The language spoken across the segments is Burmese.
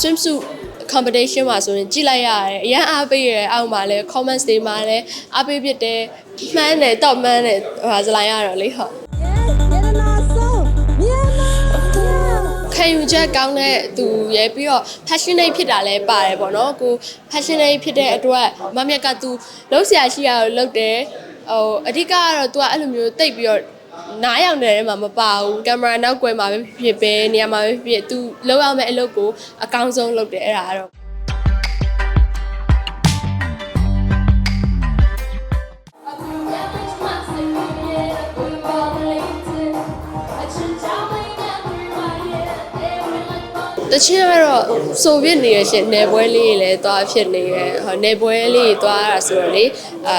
swimsuit competition မှာဆိုရင်ကြည့်လိုက်ရတယ်အရန်အားပေးရတယ်အောက်မှာလဲ comments တွေမှာလဲအားပေးဖြစ်တယ်မှန်းတယ်တော့မှန်းတယ်ဟိုဇလိုင်းရတော့လေဟုတ်ခံယူချက်ကောင်းတဲ့သူရယ်ပြီးတော့ passionate ဖြစ်တာလည်းပါတယ်ပေါ့နော်ကို passionate ဖြစ်တဲ့အတွက်မမြတ်ကသူလုံးဆရာရှိရတော့လုပ်တယ်ဟိုအဓိကကတော့ तू ကအဲ့လိုမျိုးတိတ်ပြီးတော့ နားရောက်နေတဲ့မှာမပါဘူးကင်မရာနောက်ကွယ်မှာပဲဖြစ်ဖြစ်ပဲနေရာမှာပဲဖြစ်ဖြစ် तू လောက်ရမယ့်အလုပ်ကိုအကောင်းဆုံးလုပ်တယ်အဲ့ဒါကတော့ တချင်းကတော့ဆိုပြစ်နေရရှင်နေပွဲလေးတွေလည်းသွားဖြစ်နေရဟောနေပွဲလေးတွေသွားရတာဆိုတော့လေအာ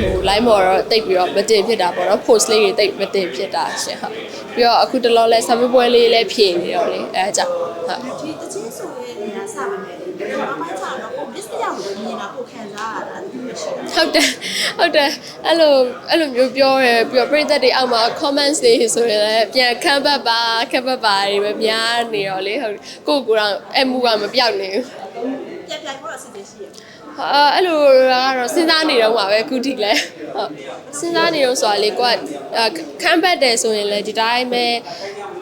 ဟို line မော်တော့တိတ်ပြီးတော့မတင်ဖြစ်တာပေါ့နော် post လေးတွေတိတ်မတင်ဖြစ်တာရှင်ဟုတ်ပြီးတော့အခုတလောလဲ summer ပွဲလေးလည်းဖြည့်နေတော့လေအဲအကြောင့်ဟုတ်ဒီတချင်းဆိုရဲနေတာစပါမယ်လေ။နောက်ပိုင်းကျတော့ကို miss တယောက်ကိုမြင်တာကိုခံစားရတာဒီလိုရှိတယ် ဟုတ်တယ်ဟုတ်တယ်အဲ့လိုအဲ့လိုမျိုးပြောရပြီးတော့ပြည်သက်တွေအောက်မှာ comments တွေဆိုရင်လည်းပြန်ခမ်းဘတ်ပါခမ်းဘတ်ပါတွေပဲများနေရောလေဟုတ်ကိုယ့်ကိုယ်ကတော့အမှုကမပြောက်နေဘူး။ပြက်ပြက်ကိုတော့အစီအစဉ်ရှိရ။အာအဲ့လိုကတော့စဉ်းစားနေတော့မှာပဲအခုထိလဲဟုတ်စဉ်းစားနေတော့ဆိုတာလေကိုကခမ်းပတ်တယ်ဆိုရင်လည်းဒီတိုင်းပဲ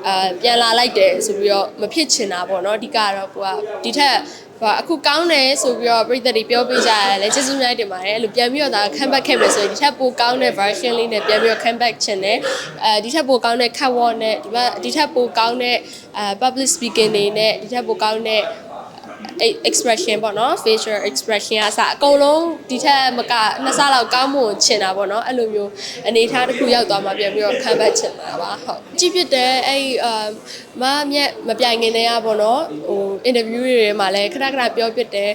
အာပြန်လာလိုက်တယ်ဆိုပြီးတော့မဖြစ်ချင်တာပေါ့နော်အဓိကတော့ကိုကဒီထက်ဟိုအခုကောင်းတယ်ဆိုပြီးတော့ပြည်သက်တွေပြောပြကြရတယ်လေကျေးဇူးများတင်ပါတယ်အဲ့လိုပြန်ပြီးတော့ဒါ comeback ခဲ့မယ်ဆိုရင်ဒီထက်ပိုကောင်းတဲ့ version လေးနဲ့ပြန်ပြီးတော့ comeback ချင်တယ်အဲဒီထက်ပိုကောင်းတဲ့ catwalk နဲ့ဒီဘက်ဒီထက်ပိုကောင်းတဲ့အာ public speaking တွေနဲ့ဒီထက်ပိုကောင်းတဲ့အဲ့ expression ပေါ့နော် facial expression အစအကုန်လုံးဒီထက်မကနှစ်ဆလောက်ကောင်းမှုချင်တာပေါ့နော်အဲ့လိုမျိုးအနေအထားတစ်ခုရောက်သွားမှပြန်ပြီးတော့ခံပတ်ချင်တာပါဟုတ်ကြည့်ဖြစ်တဲ့အဲ့အာမမြက်မပြိုင်ခင်တည်းကပေါ့နော်ဟို interview တွေမှာလည်းခဏခဏပြောဖြစ်တယ်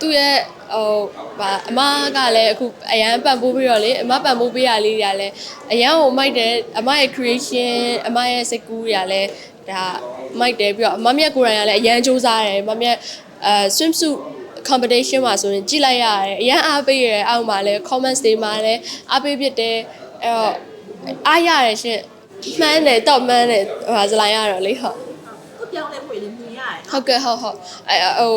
သူ့ရဲ့ဟိုဗာအမကလည်းအခုအရန်ပံ့ပိုးပြီးတော့လေအမပံ့ပိုးပေးရလေးတွေကလည်းအရန်ကိုမိုက်တယ်အမရဲ့ creation အမရဲ့စိတ်ကူးတွေကလည်းဒါမိုက်တယ်ပြီးတော့အမမြက်ကိုယ်တိုင်ကလည်းအရန်စူးစမ်းတယ်မမြက် အဲ swimsuit competition မှာဆိုရင်ကြည့်လိုက်ရတယ်အရန်အားပေးရတယ်အောက်မှာလဲ comments တွေမှာလဲအားပေးဖြစ်တယ်အဲ့တော့အားရတယ်ရှင်မှန်းတယ်တော့မှန်းတယ်ဟိုဇလိုင်းရတော့လေဟုတ်ကိုပြောင်းလဲဖို့လည်းမြင်ရတယ်ဟုတ်ကဲ့ဟုတ်ဟုတ်အဲဟို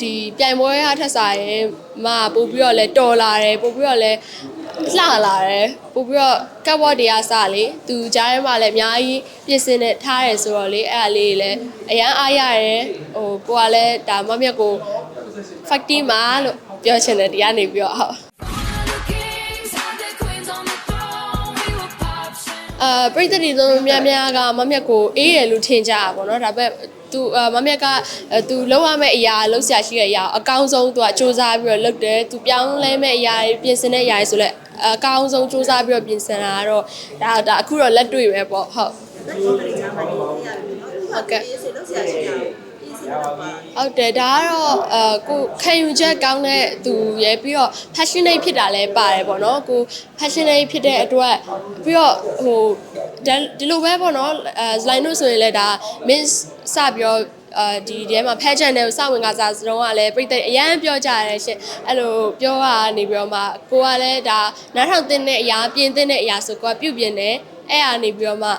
ဒီပြိုင်ပွဲရထက်စားရင်မပို့ပြီးတော့လဲတော်လာတယ်ပို့ပြီးတော့လဲ လှလာတယ်ပို့ပြီးတော့ကတ်ဝတ်တွေကစလေသူကြားထဲမှာလည်းအများကြီးပြင်ဆင်နေထားတယ်ဆိုတော့လေအဲ့ဒါလေးလည်းအရန်အားရတယ်ဟိုကိုကလည်းဒါမမြတ်ကို factory မှာလို့ပြောချင်တယ်တရားနေပြီးတော့ဟုတ်အာပရိသတ်တွေဆုံးများများကမမြတ်ကိုအေးရလို့ထင်ကြတာပေါ့နော်ဒါပေမဲ့သူအာမမြတ်ကအဲသူလုံးဝမဲ့အရာလုံးဆရာရှိတဲ့အရာအကောင်းဆုံးသူကစူးစမ်းပြီးတော့လုပ်တယ်သူပြောင်းလဲမဲ့အရာတွေပြင်ဆင်တဲ့အရာတွေဆိုလဲ အကောင်းဆုံးစူးစမ်းပြီးတော့ပြင်ဆင်တာကတော့ဒါဒါအခုတော့လက်တွေ့ပဲပေါ့ဟုတ်။ဒါကိုလည်းကြားမှာနေရတယ်နော်။ဟုတ်ကဲ့။ဒီစလို့ဆရာရှိတာကိုဒီစတော့ပါဟုတ်တယ်ဒါကတော့အဲကိုခံယူချက်ကောင်းတဲ့သူရယ်ပြီးတော့ passionate ဖြစ်တာလည်းပါတယ်ပေါ့နော်ကို passionate ဖြစ်တဲ့အတွက်ပြီးတော့ဟိုဒါဒီလိုပဲပေါ့နော်အဲ slide note ဆိုရင်လည်းဒါ miss စပြီးတော့ အာဒီထဲမှာ page channel ကိုစဝင်ကစားစတော့ကလည်းပြည်သက်အရန်ပြောကြရတယ်ရှင်အဲ့လိုပြောရနေပြီးတော့မှကိုကလည်းဒါနားထောင်တင်တဲ့အရာပြင်တင်တဲ့အရာဆိုကိုကပြုတ်ပြင်တယ်အဲ့အားနေပြီးတော့မှ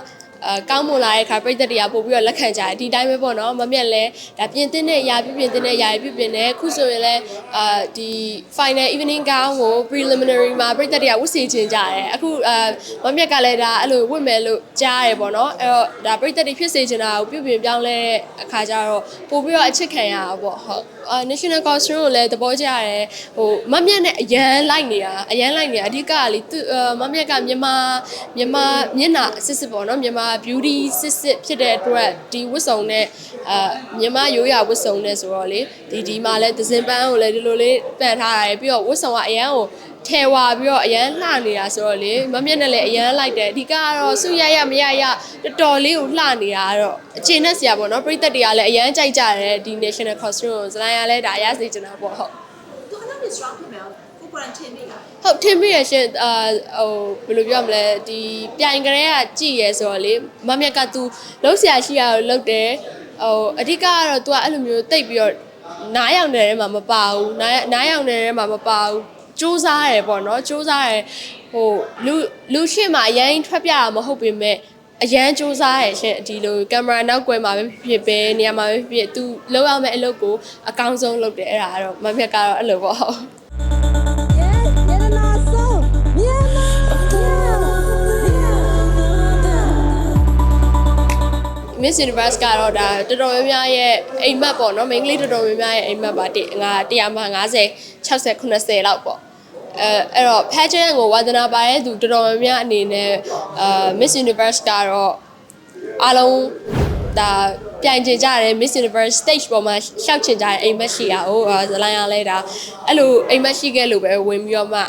အဲကောင်းမွန်လာတဲ့ခါပြည်သက်တွေကပို့ပြီးတော့လက်ခံကြတယ်ဒီတိုင်းပဲပေါ့နော်မမြက်လဲဒါပြင်တင်တဲ့အရာပြပြင်တင်တဲ့အရာတွေပြပြင်တယ်ခုဆိုရင်လဲအာဒီ final evening gown ကို preliminary မှာပြည်သက်တွေကဝတ်စီချင်ကြတယ်အခုအာမမြက်ကလည်းဒါအဲ့လိုဝတ်မယ်လို့ကြားရတယ်ပေါ့နော်အဲ့တော့ဒါပြည်သက်တွေဖြစ်စေချင်တာကိုပြုပြင်ပြောင်းလဲတဲ့အခါကျတော့ပို့ပြီးတော့အချစ်ခံရတာပေါ့ဟုတ်အာ national costume ကိုလည်းသဘောကျရတယ်ဟိုမမြက်နဲ့အရန်လိုက်နေတာအရန်လိုက်နေတာအဓိကကလေသူအာမမြက်ကမြန်မာမြန်မာမျက်နှာအစစ်စစ်ပေါ့နော်မြန်မာ beauty စစ်စစ်ဖြစ်တဲ့အတွက်ဒီဝတ်စုံနဲ့အာမြန်မာရိုးရာဝတ်စုံနဲ့ဆိုတော့လေဒီဒီမှာလဲသစင်ပန်းကိုလည်းဒီလိုလေးပန်ထားရတယ်ပြီးတော့ဝတ်စုံကအရန်ကိုထဲဝါပြီးတော့အရန်လှနေတာဆိုတော့လေမမျက်နဲ့လည်းအရန်လိုက်တယ်အဓိကကတော့စုရရမရရတော်တော်လေးကိုလှနေတာကတော့အချိန်နဲ့ဆရာပေါ့နော်ပြိသက်တွေကလည်းအရန်ကြိုက်ကြတယ်ဒီ national costume ကိုဇလိုင်းရလဲဒါရစေချင်တာပေါ့ဟုတ်။သူကတော့ strong ဖြစ်မယ် ကိုကိုရန်ထင်နေတာဟုတ်ထင်မိရရှင်အာဟိုဘယ်လိုပြောမလဲဒီပြိုင်ကလေးကကြည်ရဲဆိုတော့လေမမြက်က तू လုံးဆရာရှိရတော့လုပ်တယ်ဟိုအဓိကကတော့ तू ကအဲ့လိုမျိုးတိတ်ပြီးတော့နားရောက်နေတဲ့ထဲမှာမပါဘူးနားနားရောက်နေတဲ့ထဲမှာမပါဘူးစူးစားရတယ်ပေါ့နော်စူးစားရတယ်ဟိုလူလူရှိမှအရင်ထွက်ပြတာမဟုတ်ပေမဲ့အရန်စူးစားရရှင်ဒီလိုကင်မရာနောက်ကွယ်မှာပဲဖြစ်ပဲနေရာမှာပဲဖြစ်သူလောက်ရမယ့်အလုပ်ကိုအကောင်းဆုံးလုပ်တယ်အဲ့ဒါကတော့မမြတ်ကတော့အဲ့လိုပေါ့ Miss Universe ကတော့ဒါတော်တော်များများရဲ့အိမ်မက်ပေါ့နော်မိန်းကလေးတော်တော်များများရဲ့အိမ်မက်ပါတိငါ100မှ50 60 90လောက်ပေါ့အဲအဲ့တော့ pageant ကိုဝါသနာပါတဲ့သူတော်တော်များများအနေနဲ့အာ Miss Universe ကတော့အားလုံးဒါပြိုင်ချင်ကြတယ် Miss Universe stage ပေါ်မှာရှောက်ချင်ကြတယ်အိမ်မက်ရှိတာဟိုအာဇလိုင်းရလဲဒါအဲ့လိုအိမ်မက်ရှိခဲ့လို့ပဲဝင်ပြီးတော့မှ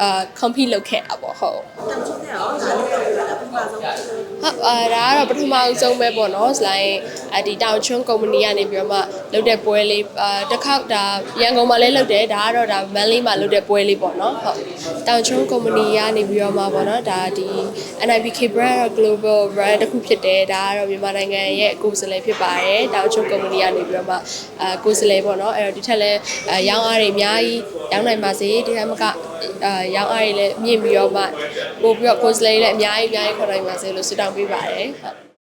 အာ compete လုပ်ခဲ့တာပေါ့ဟုတ်တောင်ချုံတဲ့ရောဒါလေးတော့ပြောတာပထမဆုံး ဟုတ်အာဒါကတော့ပထမအဆုံးပဲပေါ့နော်စလိုင်းအဒီတောင်ချွန်းကုမ္ပဏီကနေပြီးတော့မှလုပ်တဲ့ပွဲလေးအာတစ်ခေါက်ဒါရန်ကုန်မှာလည်းလုပ်တယ်ဒါကတော့ဒါမန်လေးမှာလုပ်တဲ့ပွဲလေးပေါ့နော်ဟုတ်တောင်ချွန်းကုမ္ပဏီကနေပြီးတော့မှပေါ့နော်ဒါဒီ NIBK brand တော့ global brand တစ်ခုဖြစ်တယ်ဒါကတော့မြန်မာနိုင်ငံရဲ့ကိုယ်စားလှယ်ဖြစ်ပါတယ်တောင်ချွန်းကုမ္ပဏီကနေပြီးတော့မှအာကိုယ်စားလှယ်ပေါ့နော်အဲ့တော့ဒီထက်လည်းအာရောင်းအားတွေအများကြီးရောင်းနိုင်ပါစေဒီထက်မကအာရောင်းအားတွေလည်းမြင့်ပြီးတော့မှပို့ပြီးတော့ကိုယ်စားလှယ်တွေလည်းအများကြီးအများကြီးခေါ်နိုင်ပါစေလို့ဆုတောင်းပေးပါတယ်ဟုတ်